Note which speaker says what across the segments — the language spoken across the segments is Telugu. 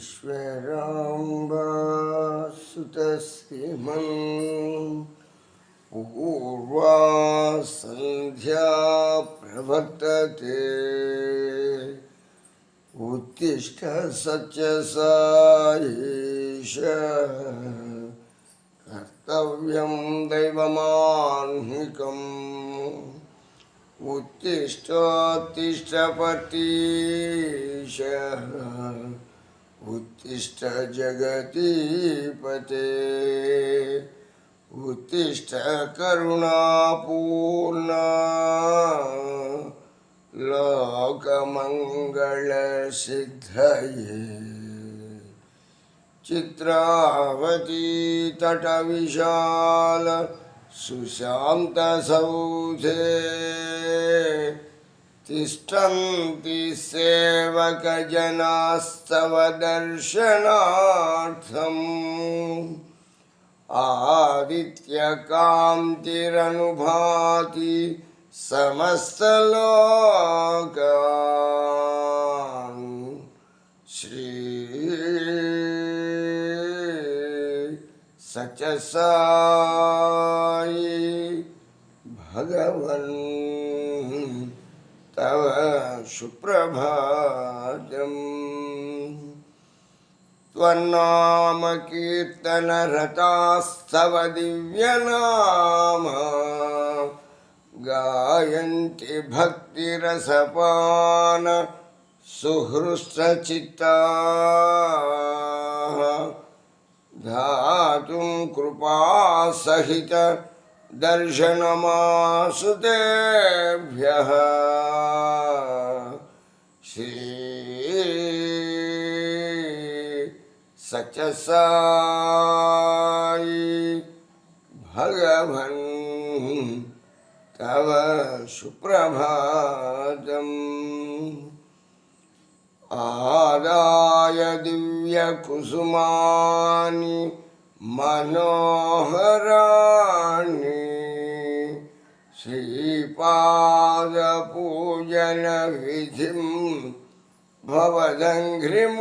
Speaker 1: विश्वराम्बासुतश्रीमन् पूर्वा सन्ध्या प्रवर्तते उत्तिष्ठ सत्यसायीश कर्तव्यं दैवमाह्निकम् उत्तिष्ठोत्तिष्ठपतीश उत्तिष्ठ जगतीपते उत्तिष्ठ करुणापूर्णा लोकमङ्गलसिद्धये चित्रावती तटविशाल सुशान्तसौधे तिष्ठन्ति सेवकजनास्तव दर्शनार्थम् आदित्यकान्तिरनुभाति समस्तलोकान्। श्री सचसायि भगवन् तव सुप्रभातम् त्वन्नामकीर्तनरतास्तव दिव्यनाम। गायन्ति भक्तिरसपान सुहृष्टचित्ताः धातुं कृपासहित दर्शनमासु तेभ्यः श्री सचसायि भगवन् तव सुप्रभातम्। आदाय दिव्यकुसुमानि मनोहराणि श्रीपादपूजनविधिं भवदङ्घ्रिमूले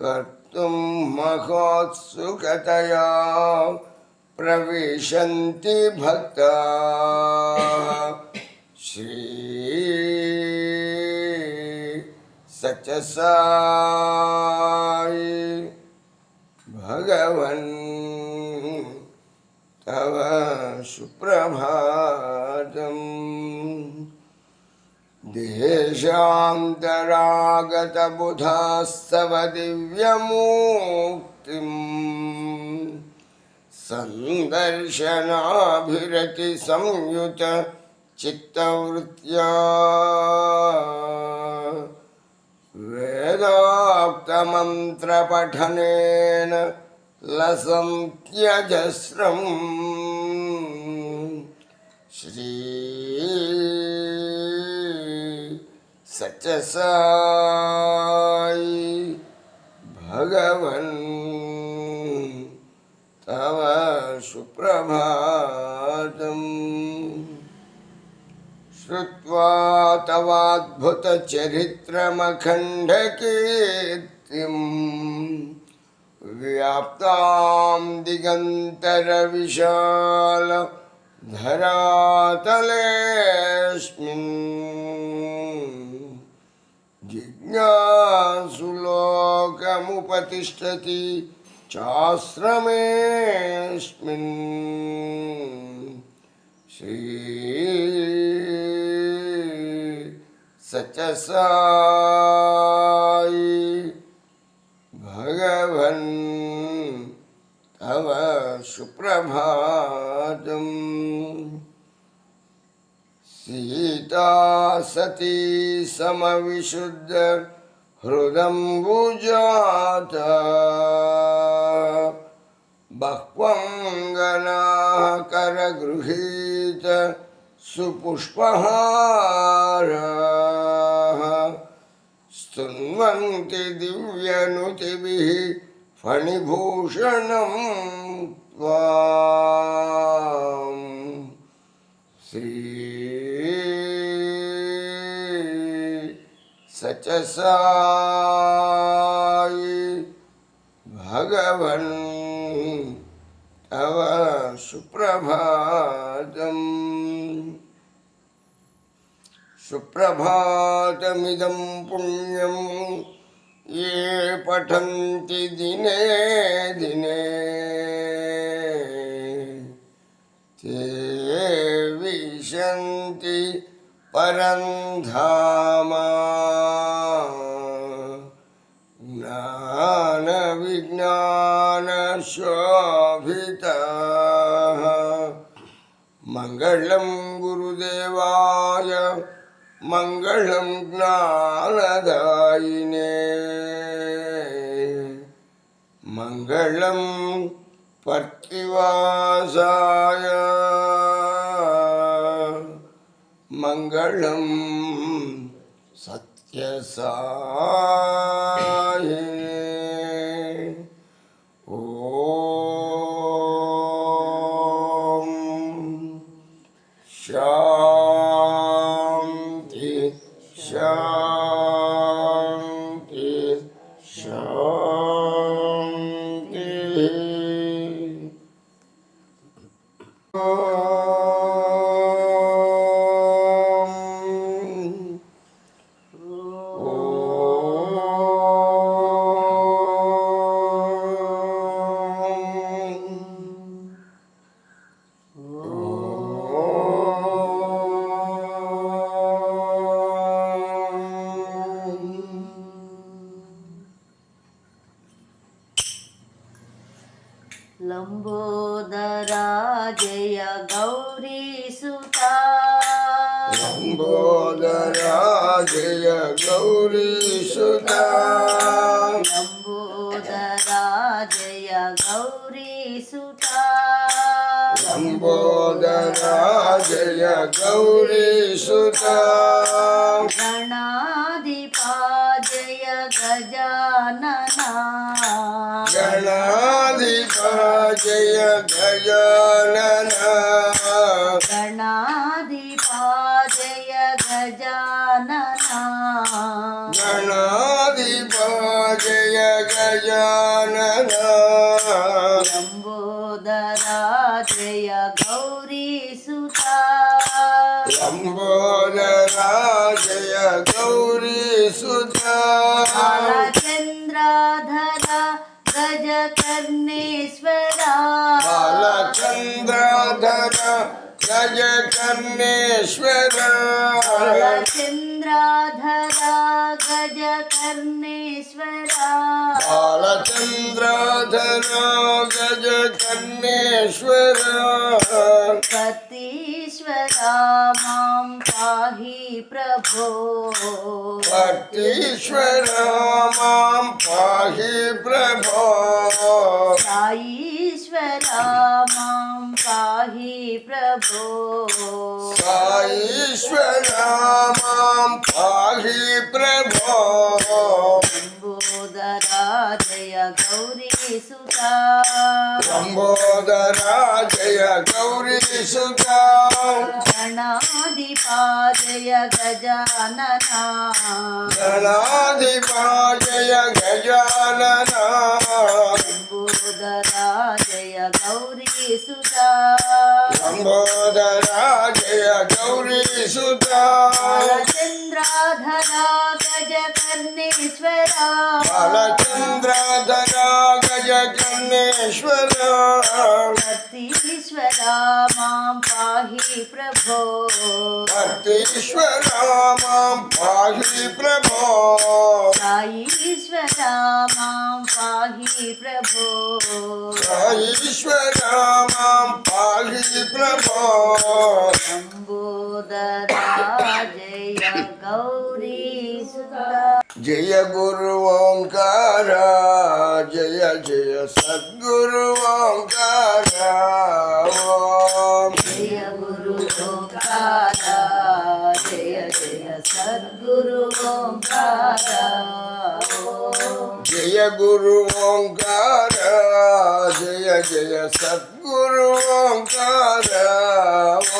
Speaker 1: कर्तुं महोत्सुकतया प्रविशन्ति भक्ताः। श्री सचसायि भगवन् तव सुप्रभातम्। देशान्तरागतबुधास्तव दिव्यमूर्तिम्। सन्दर्शनाभिरतिसंयुत चित्तवृत्त्या वेदाक्तमन्त्रपठनेन लसन्त्यजस्रम् श्री सचसायि भगवन् तव सुप्रभातम्। श्रुत्वा व्याप्तां दिगन्तरविशाल धरातलेऽस्मिन् जिज्ञासुलोकमुपतिष्ठति चाश्रमेऽस्मिन्। श्री सचसायि भगवन् तव सुप्रभातम्। सीता सती समविशुद्ध हृदम्बुजात बह्वङ्गनाः करगृहीत सुपुष्पहाराः दिव्यनुतिभिः फणिभूषणं त्वाम् श्री च साई भगवन् तव सुप्रभातम् सुप्रभातमिदं पुण्यं ये पठन्ति दिने दिने। ते विशन्ति परं धाम। मङ्गलं गुरुदेवाय മംഗളം ജ്ഞാനദായിനേ മംഗളം പർത്തിവാസായ. മംഗളം സത്യസായ.
Speaker 2: लम्बोदरा जय गौरीसुता
Speaker 1: लम्बोदरा जय गौरीसुता
Speaker 2: लम्बोदरा जय गौरीसुता
Speaker 1: लम्बोदरा जय गौरीसुता
Speaker 2: गणाधिपा जय गजानना
Speaker 1: गणाधिपा जय गजानन
Speaker 2: गणाधिपा जय गजानना
Speaker 1: गणाधिपा जय गजानन
Speaker 2: जय
Speaker 1: कर्णेश्वरा
Speaker 2: बालचन्द्राधरा
Speaker 1: गज कर्णेश्वरा
Speaker 2: बालचन्द्राधरा
Speaker 1: गज कर्णेश्वरा
Speaker 2: सतीश्वरा माँ पाहि। प्रभो।
Speaker 1: भक्तीश्वर माँ पाहि प्रभो।
Speaker 2: साईश्वरा माँ पाहि प्रभो।
Speaker 1: साईश्वर माँ पाहि प्रभो।
Speaker 2: जय गौरी सुता
Speaker 1: लम्बोदरा जय गौरी सुता
Speaker 2: गणाधिपा जय गजानना।
Speaker 1: गणाधिपा जय गजानना।
Speaker 2: लम्बोदरा जय गौरी सुता
Speaker 1: लम्बोदरा गौरी सुता
Speaker 2: బాలచంద్రాధరా गजकर्णेश्वर भक्तीश्वरा मां पाहि प्रभो
Speaker 1: भक्तीश्वर मां पाहि प्रभो
Speaker 2: साईश्वरा मां पाहि प्रभो
Speaker 1: ईश्वर मां पाहि प्रभो
Speaker 2: लम्बोदरा जय गौरीसुता
Speaker 1: जय गुरु ओंकार जय जय सद्गुरु గురు ఓంకార
Speaker 2: ఓం జయ గురు ఓంకార జయ జయ సద్గురు ఓంకార
Speaker 1: జయ గురు ఓంకార జయ జయ సద్గురు ఓంకార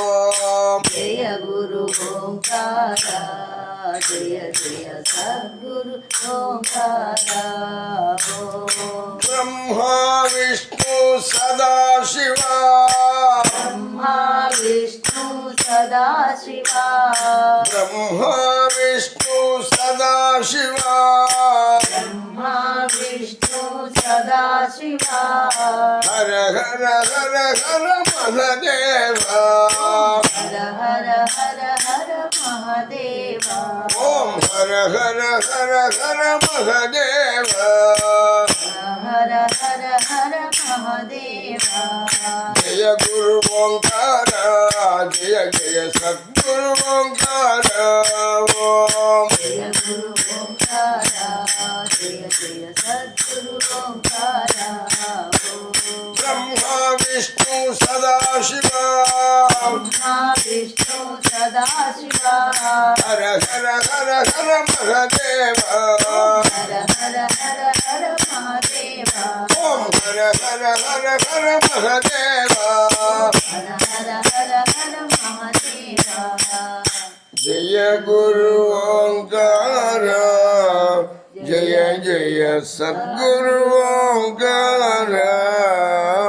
Speaker 1: ఓం
Speaker 2: జయ గురు ఓంకార జయ జయ Sadhguru
Speaker 1: Brahma Vishnu సదాశివా
Speaker 2: Brahma Vishnu సదాశివా
Speaker 1: Brahma Vishnu సదాశివా
Speaker 2: Brahma Vishnu సదాశివా hara hara hara
Speaker 1: mahadeva hara hara hara hara mahadeva om hara
Speaker 2: hara hara hara mahadeva hara hara hara hara
Speaker 1: mahadeva jaya guru
Speaker 2: omkara jaya jaya
Speaker 1: sadguru omkara om jaya guru
Speaker 2: omkara jaya jaya sadguru omkara
Speaker 1: Shiva. Hara Hara Hara Hara Mahadeva.
Speaker 2: Om Hara Hara Hara Hara
Speaker 1: Mahadeva. Jaya Guru Ankara. Jaya Jaya Sadguru Ankara.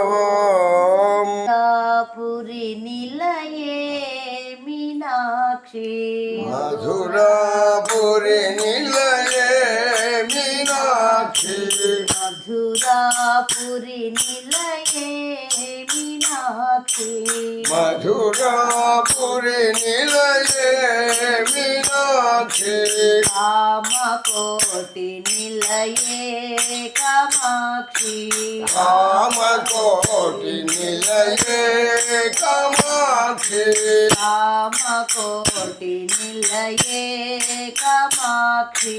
Speaker 2: Om. నిలయే Meenakshi.
Speaker 1: Madhurapuri నిలయే Meenakshi.
Speaker 2: Madhurapuri నిలయే Meenakshi.
Speaker 1: Madhurapuri నిలయే Meenakshi.
Speaker 2: Kamakoti నిలయే Kamakshi
Speaker 1: Kamakoti నిలయే Kamakshi
Speaker 2: Kamakoti నిలయే Kamakshi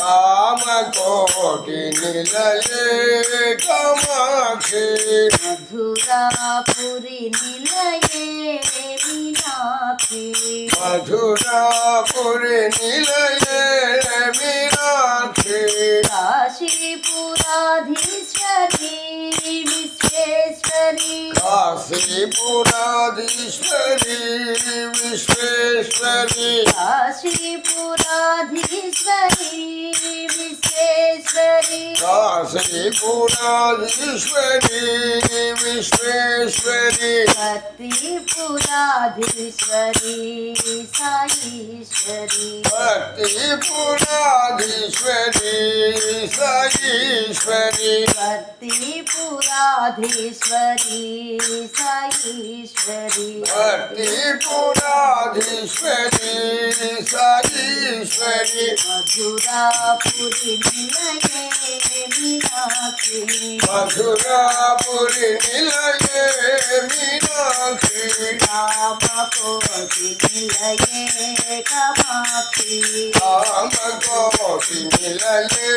Speaker 1: Kamakoti నిలయే Kamakshi
Speaker 2: Madhurapuri నిలయే
Speaker 1: Madhura করে নিলয়ে
Speaker 2: মীনাক্ষী। কাশীপুরাধীশ্বরী
Speaker 1: বিশ্বেশ্বরী। কাশীপুরাধীশ্বরী
Speaker 2: বিশ্বেশ্বরী। কাশীপুরাধীশ্বরী
Speaker 1: বিশ্বেশ্বরী। काशीपुराधीश्वरी
Speaker 2: विश्वेश्वरी भक्तिपुराधीश्वरी
Speaker 1: साईश्वरी भक्तिपुराधीश्वरी
Speaker 2: साईश्वरी भक्तिपुराधीश्वरी
Speaker 1: साईश्वरी भक्तिपुराधीश्वरी
Speaker 2: साईश्वरी मधुरापुरी निलये
Speaker 1: మధురాపురి నిలయే మీనాక్షి
Speaker 2: కామకోటి నిలయే కామాక్షి
Speaker 1: కామకోటి నిలయే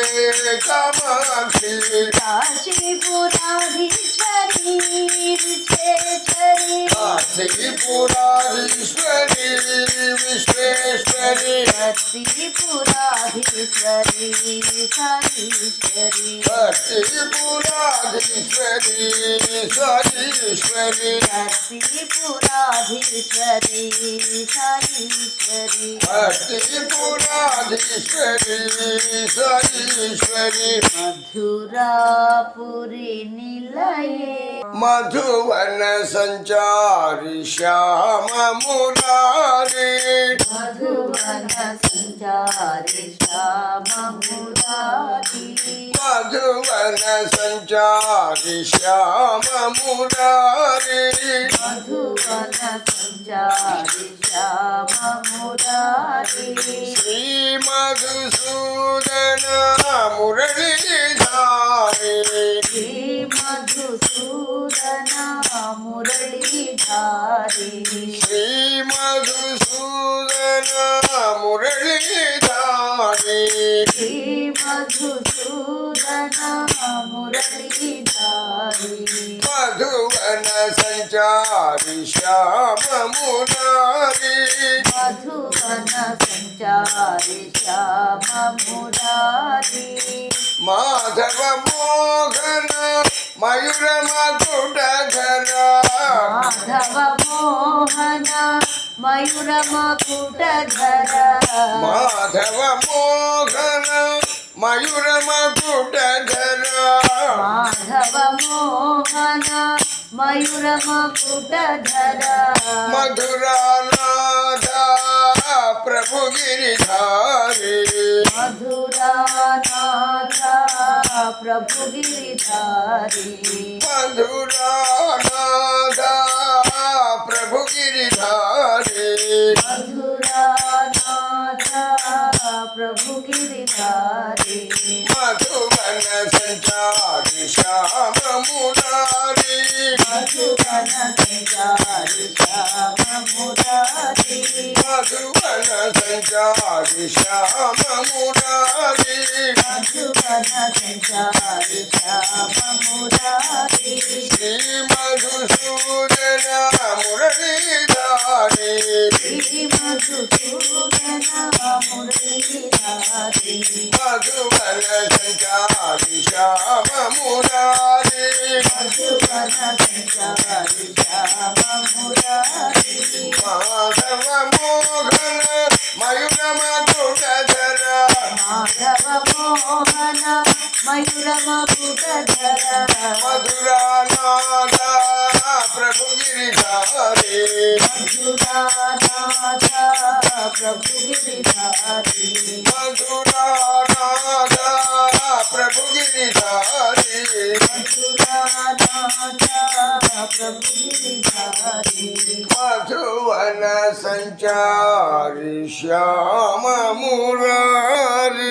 Speaker 1: కామాక్షి
Speaker 2: కాశీపురాధీశ్వరి విశ్వేశ్వరి
Speaker 1: కాశీపురాధీశ్వరి విశ్వేశ్వరి
Speaker 2: ईश्वरी अति
Speaker 1: पुराधीश्वरी सरीश्वरी
Speaker 2: अति पुराधीश्वरी
Speaker 1: सरीश्वरी अति
Speaker 2: पुराधीश्वरी सरीश्वरी
Speaker 1: मधुरापुरी निलये मधुवन संचारी
Speaker 2: श्याम मुरारी मधुवन संचारी, श्याम मुरारी।
Speaker 1: మధువన సంచారి శ్యామ మురారి
Speaker 2: మధువన సంచారి శ్యామ ಮುರಾರಿ ಶ್ರೀ
Speaker 1: ಮಧುಸೂದನ ಮುರಳೀಧಾರಿ ಶ್ರೀ
Speaker 2: ಮಧುಸೂದನ ಮುರಳೀಧಾರಿ ಶ್ರೀ
Speaker 1: ಮಧುಸೂದನ ಮುರಳೀಧಾರಿ ಶ್ರೀ ಮಧುಸೂದನ
Speaker 2: ಮುರಳೀಧಾರಿ ಮಧುವನ ಸಂಚಾರಿ ಶ್ಯಾಮ
Speaker 1: ಮುರಾರಿ माधव मोहन मयूर मकुटधर
Speaker 2: माधव मोहन मयूर मकुटधर
Speaker 1: माधव मोहन मयूर मकुटधर
Speaker 2: माधव मोहन मयूर मकुटधर
Speaker 1: मधुरा ప్రభు గిరిధారి
Speaker 2: మధురానాథ ప్రభు గిరిధారి
Speaker 1: మధురానాథ ప్రభు గిరిధారి
Speaker 2: మధురానాథ ప్రభు గిరిధారి
Speaker 1: మధువన సంచారి శ్యామ మురారి
Speaker 2: మధువన సంచారి శ్యామ మురారి
Speaker 1: మధువన సంచారి శ్యామ మురారి
Speaker 2: మధువన సంచారి శ్యామ మురారి
Speaker 1: శ్రీ మధుసూదన మురళీధారి
Speaker 2: శ్రీ మధుసూదన మురళీధారి
Speaker 1: మధువన సంచారి శ్యామ మురారి
Speaker 2: మధువన సంచారి శ్యామ మురారి
Speaker 1: మాధవ మోహన మయూర మధురధర
Speaker 2: మాధవ మోహన మయూర
Speaker 1: గిరిధారి
Speaker 2: మధురానాథ ప్రభు గిరిధారి
Speaker 1: మధురానాథ ప్రభు గిరిధారి
Speaker 2: మధురానాథ ప్రభు గిరిధారి
Speaker 1: మధువన సంచారి శ్యామ మురారి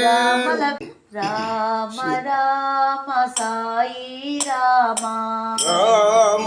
Speaker 2: రామ రామ సాయి రామ
Speaker 1: రామ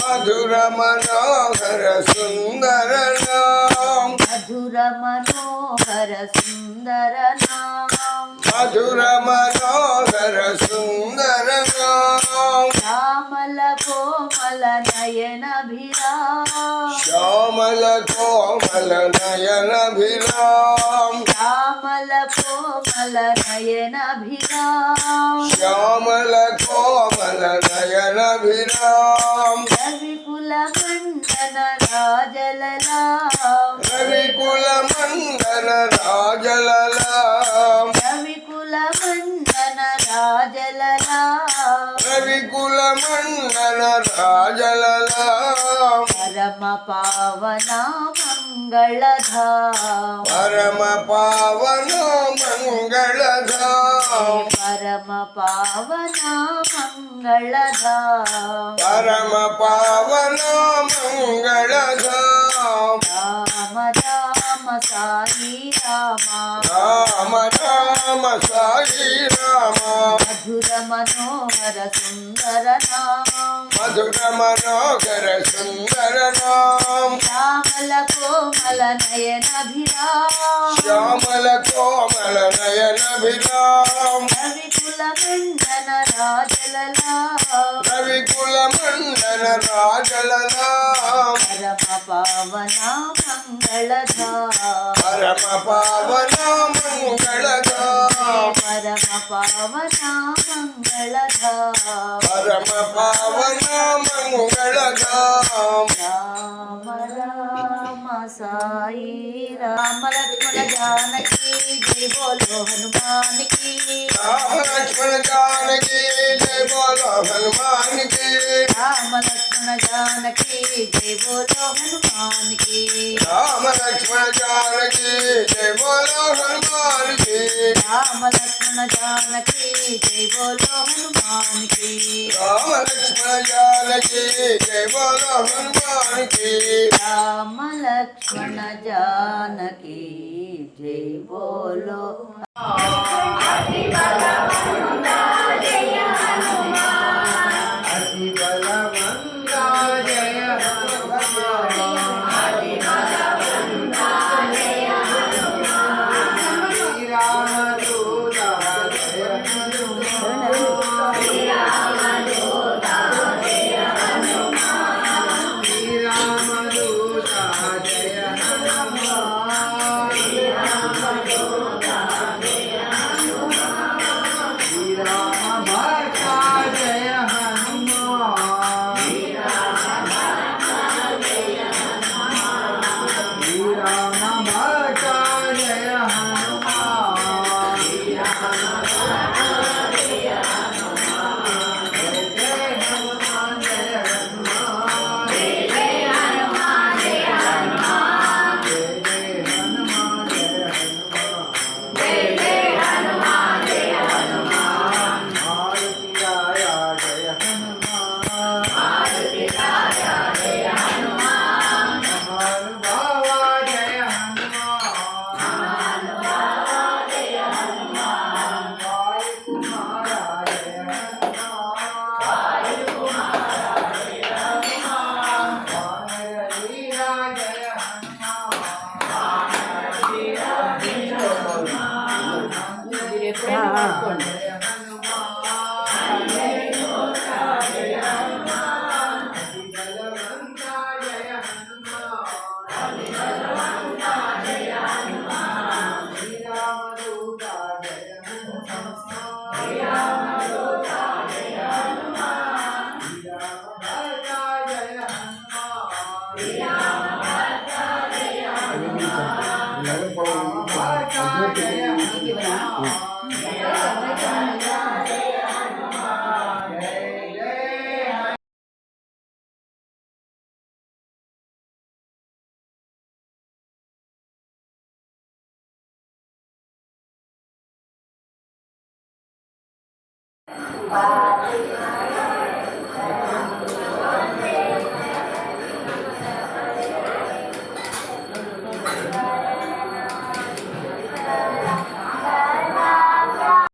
Speaker 2: మధుర మనోహర సుందర నామ.
Speaker 1: మధుర మనోహర సుందర నామం.
Speaker 2: మధుర మనోహర సుందర నామ. శ్యామల కోమల నయనభిరామ
Speaker 1: శ్యామల కోమల నయన విరామ
Speaker 2: శ్యామల కోమల నయనభిరామ
Speaker 1: శ్యామల కోమల నయన విరామ
Speaker 2: రవికుల మండన రాజలలాం
Speaker 1: రవికుల మండన రాజలలాం
Speaker 2: రవికుల మండన రాజలలాం
Speaker 1: రవికుల మండన రాజలలాం
Speaker 2: ಪರಮ ಪಾವನ
Speaker 1: ಮಂಗಳಧ ಪರಮ ಪಾವನ
Speaker 2: ಮಂಗಳಧ ಪರಮ ಪಾವನ
Speaker 1: ಮಂಗಳಧ ಪರಮ ಪಾವನ
Speaker 2: ಮಂಗಳಧ ರಾಮ సాయి రామ.
Speaker 1: రామ రామ సాయి రామ.
Speaker 2: మధుర మనోహర సుందర నామం.
Speaker 1: మధుర మనోహర సుందర నామ.
Speaker 2: శ్యామల కోమల నయనభిరామ
Speaker 1: శ్యామల కోమల మండన రాజలలా.
Speaker 2: రవికుల మండన రాజలలాం.
Speaker 1: ಪರಮ ಪಾವನ ಮಂಗಳಧ
Speaker 2: ಪರಮ ಪಾವನ ಮಂಗಳಧ
Speaker 1: ಪರಮ ಪಾವನ ಮಂಗಳಧ
Speaker 2: ಪರಮ ಪಾವನ ಮಂಗಳಧ
Speaker 1: ರಾಮ ರಾಮ ಸಾಯಿ
Speaker 2: ರಾಮ ಲಕ್ಷ್ಮಣ ಜಾನಕಿ ಜೈ ಬೋಲೋ ಹನುಮಾನ್ ಕಿ ರಾಮ ಲಕ್ಷ್ಮಣ
Speaker 1: ಜಾನಕಿ ಜೈ ಬೋಲೋ ಹನುಮಾನ್ ಕಿ ರಾಮ ಲಕ್ಷ್ಮಣ ಜಾನಕಿ బోలో హనుమాన్కి
Speaker 2: రామ లక్ష్మణ జానకి జై బోలో హనుమానికి.
Speaker 1: రామ లక్ష్మణ జానకి జయ బోలో హనుమాన్కి
Speaker 2: రామ లక్ష్మణ జానకి జై బోలో హనుమానికి.
Speaker 1: రామ లక్ష్మణ జానకి జయ బోలో హనుమాన్కి
Speaker 2: రామ లక్ష్మణ జానకి జై బోలో
Speaker 3: అతి బలవంతా